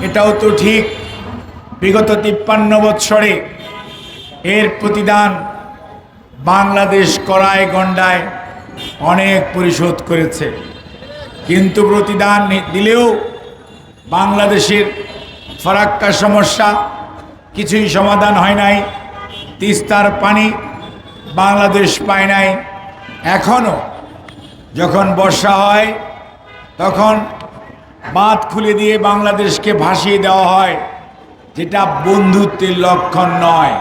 এটাও তো ঠিক। বিগত তিপ্পান্ন বৎসরে এর প্রতিদান বাংলাদেশ করায় গণ্ডায় অনেক পরিশোধ করেছে। কিন্তু প্রতিদান দিলেও বাংলাদেশের ফারাক্কা সমস্যা, কিছুই সমাধান হয় নাই। তিস্তার পানি বাংলাদেশ পায় নাই। এখনও যখন বর্ষা হয়, তখন বাঁধ খুলে দিয়ে বাংলাদেশকে ভাসিয়ে দেওয়া হয়, যেটা বন্ধুত্বের লক্ষণ নয়।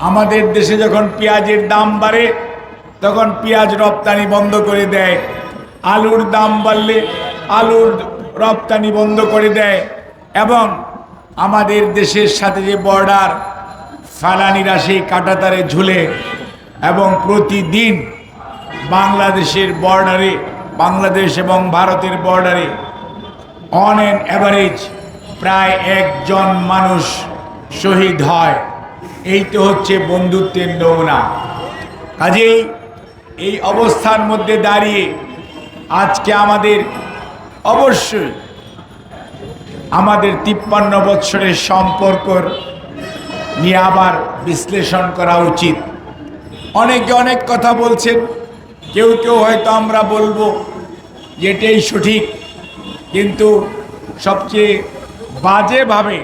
আমাদের দেশে যখন পেঁয়াজের দাম বাড়ে, তখন পেঁয়াজ রপ্তানি বন্ধ করে দেয়। আলুর দাম বাড়লে আলুর রপ্তানি বন্ধ করে দেয়। এবং আমাদের দেশের সাথে যে বর্ডার, ফালানিরা সেই কাটাতারে ঝুলে। এবং প্রতিদিন বাংলাদেশের বর্ডারে, বাংলাদেশ এবং ভারতের বর্ডারে অন অ্যান অ্যাভারেজ প্রায় একজন মানুষ শহীদ হয়। এই তো হচ্ছে বন্ধুত্বের নমুনা। কাজেই এই অবস্থার মধ্যে দাঁড়িয়ে আজকে আমাদের অবশ্যই আমাদের তিপ্পান্ন বৎসরের সম্পর্কর নিয়ে আবার বিশ্লেষণ করা উচিত। অনেকে অনেক কথা বলছেন, কেউ কেউ হয়তো আমরা বলব যেটাই সঠিক কিন্তু সবচেয়ে বাজেভাবে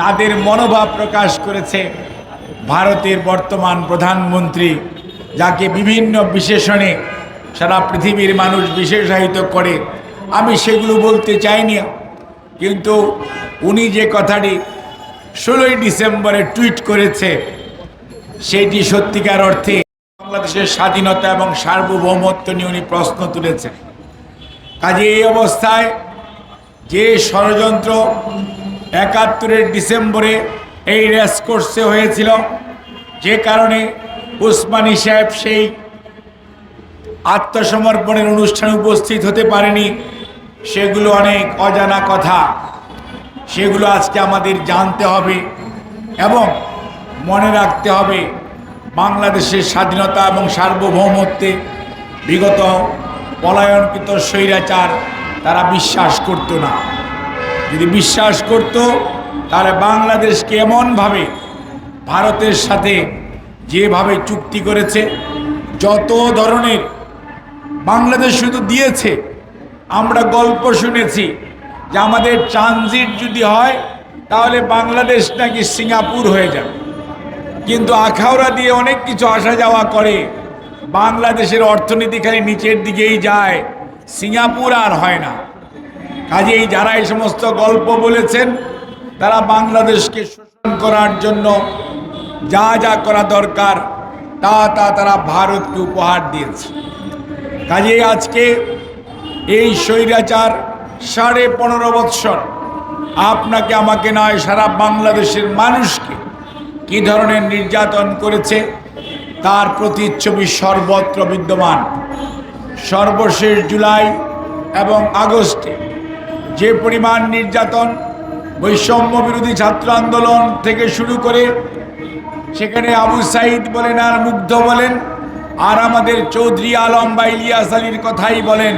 তাদের মনোভাব প্রকাশ করেছে ভারতের বর্তমান প্রধানমন্ত্রী, যাকে বিভিন্ন বিশেষণে সারা পৃথিবীর মানুষ বিশেষায়িত করে। আমি সেগুলো বলতে চাইনি, কিন্তু উনি যে কথাটি ষোলোই ডিসেম্বরে টুইট করেছে, সেটি সত্যিকার অর্থে বাংলাদেশের স্বাধীনতা এবং সার্বভৌমত্ব নিয়ে উনি প্রশ্ন তুলেছেন। কাজে এই অবস্থায় যে ষড়যন্ত্র একাত্তরের ডিসেম্বরে এই রেসকোর্সে হয়েছিল, যে কারণে উসমানী সাহেব সেই আত্মসমর্পণের অনুষ্ঠানে উপস্থিত হতে পারেনি, সেগুলো অনেক অজানা কথা। সেগুলো আজকে আমাদের জানতে হবে এবং মনে রাখতে হবে, বাংলাদেশের স্বাধীনতা এবং সার্বভৌমত্বে বিগত পলায়নকৃত স্বৈরাচার তারা বিশ্বাস করতো না। যদি বিশ্বাস করত, তাহলে বাংলাদেশকে এমনভাবে ভারতের সাথে যেভাবে চুক্তি করেছে, যত ধরনের বাংলাদেশ শুধু দিয়েছে, আমরা গল্প শুনেছি যে আমাদের ট্রানজিট যদি হয়, তাহলে বাংলাদেশ নাকি সিঙ্গাপুর হয়ে যাবে। কিন্তু আখাউড়া দিয়ে অনেক কিছু আসা যাওয়া করে। বাংলাদেশের অর্থনীতি খালি নিচের দিকেই যায়, সিঙ্গাপুর আর হয় না। কাজেই যারা এই সমস্ত গল্প বলেছেন, তারা বাংলাদেশকে শোষণ করার জন্য যা যা করা দরকার, তা তা তারা ভারতকে উপহার দিয়েছে। কাজেই আজকে এই স্বৈরাচার সাড়ে পনেরো বৎসর আপনাকে, আমাকে নয়, সারা বাংলাদেশের মানুষকে কি ধরনের নির্যাতন করেছে তার প্রতিচ্ছবি সর্বত্র বিদ্যমান। সর্বশেষ জুলাই এবং আগস্টে যে পরিমাণ নির্যাতন, বৈষম্য বিরোধী ছাত্র আন্দোলন থেকে শুরু করে সেখানে আবু সাইদ বলেন আর মুগ্ধ বলেন, আর আমাদের চৌধুরী আলম বা ইলিয়াস আলীর কথাই বলেন।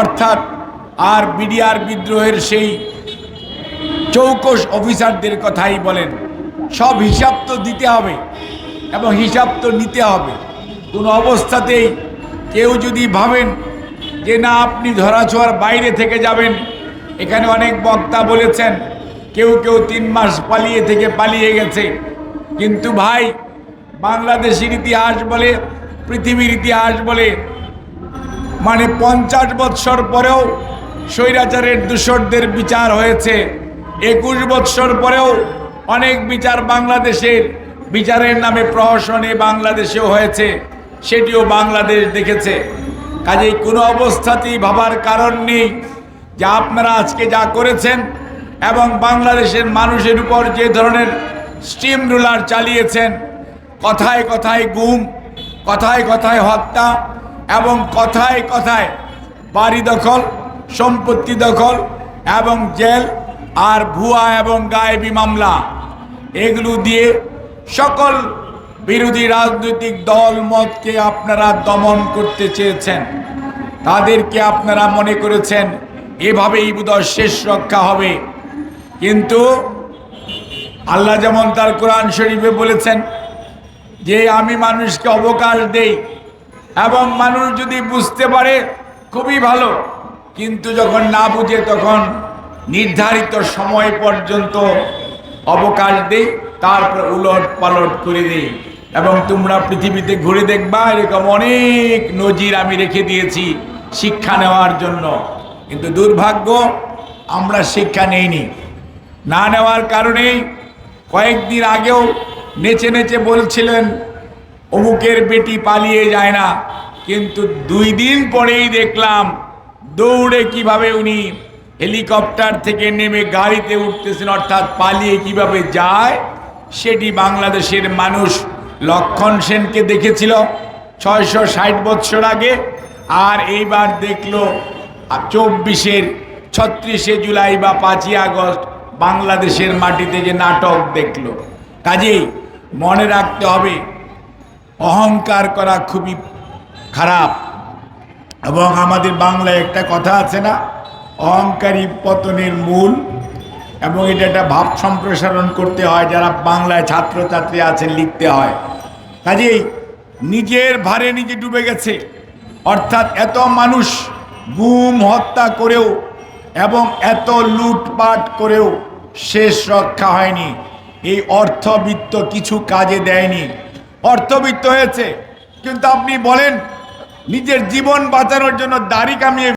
অর্থাৎ আর বিডিআর বিদ্রোহের সেই চৌকস অফিসারদের কথাই বলেন। সব হিসাব তো দিতে হবে। এবং হিসাব তো নিতে হবে। কোনো অবস্থাতেই কেউ যদি ভাবেন যে না, আপনি ধরাছোঁয়ার বাইরে থেকে যাবেন। এখানে অনেক বক্তা বলেছেন, কেউ কেউ তিন মাস পালিয়ে থেকে পালিয়ে গেছে। কিন্তু ভাই, বাংলাদেশের ইতিহাস বলে, পৃথিবীর ইতিহাস বলে মানে পঞ্চাশ বৎসর পরেও স্বৈরাচারের দূষরদের বিচার হয়েছে। একুশ বৎসর পরেও অনেক বিচার বাংলাদেশের বিচারের নামে প্রহসনে বাংলাদেশেও হয়েছে, সেটিও বাংলাদেশ দেখেছে। কাজেই কোনো অবস্থাতেই ভাবার কারণ নেই যে আপনারা আজকে যা করেছেন এবং বাংলাদেশের মানুষের উপর যে ধরনের স্টিম রুলার চালিয়েছেন, কথায় কথায় গুম, কথায় কথায় হত্যা এবং কথায় কথায় বাড়ি দখল, সম্পত্তি দখল এবং জেল আর ভুয়া এবং গায়েবী মামলা, এগুলো দিয়ে সকল বিরোধী রাজনৈতিক দল, মতকে আপনারা দমন করতে চেয়েছেন। তাদেরকে আপনারা মনে করেছেন, এভাবেই বোধহয় শেষ রক্ষা হবে। কিন্তু আল্লাহ যেমন তার কোরআন শরীফে বলেছেন যে, আমি মানুষকে অবকাশ দেই এবং মানুষ যদি বুঝতে পারে, খুবই ভালো। কিন্তু যখন না বুঝে, তখন নির্ধারিত সময় পর্যন্ত অবকাশ দেই, তারপর উলট পালট করে দিই। এবং তোমরা পৃথিবীতে ঘুরে দেখবা, এরকম অনেক নজির আমি রেখে দিয়েছি শিক্ষা নেওয়ার জন্য। কিন্তু দুর্ভাগ্য, আমরা শিক্ষা নেইনি। না নেওয়ার কারণে কয়েকদিন আগেও নেচে নেচে বলছিলেন, অমুকের বেটি পালিয়ে যায় না। কিন্তু দুই দিন পরেই দেখলাম, দৌড়ে কীভাবে উনি হেলিকপ্টার থেকে নেমে গাড়িতে উঠতেছেন, অর্থাৎ পালিয়ে কীভাবে যায়, সেটি বাংলাদেশের মানুষ লক্ষণ সেনকে দেখেছিল ছয়শো ষাট বৎসর আগে, আর এইবার দেখল চব্বিশের ছত্রিশে জুলাই বা পাঁচই আগস্ট বাংলাদেশের মাটিতে যে নাটক দেখল। কাজেই মনে রাখতে হবে, অহংকার করা খুবই খারাপ। এবং আমাদের বাংলায় একটা কথা আছে না অহংকারী পতনের মূল এবং এটা একটা ভাব সম্প্রসারণ করতে হয়, যারা বাংলায় ছাত্রছাত্রী আছেন লিখতে হয়। কাজেই নিজের ভারে নিজে ডুবে গেছে। অর্থাৎ এত মানুষ গুম, হত্যা করেও এবং এত লুটপাট করেও শেষ রক্ষা হয়নি। এই অর্থবিত্ত কিছু কাজে দেয়নি। অর্থবিত্ত হয়েছে। কিন্তু আপনি বলেন, নিজের জীবন বাঁচানোর জন্য দাড়ি কামিয়ে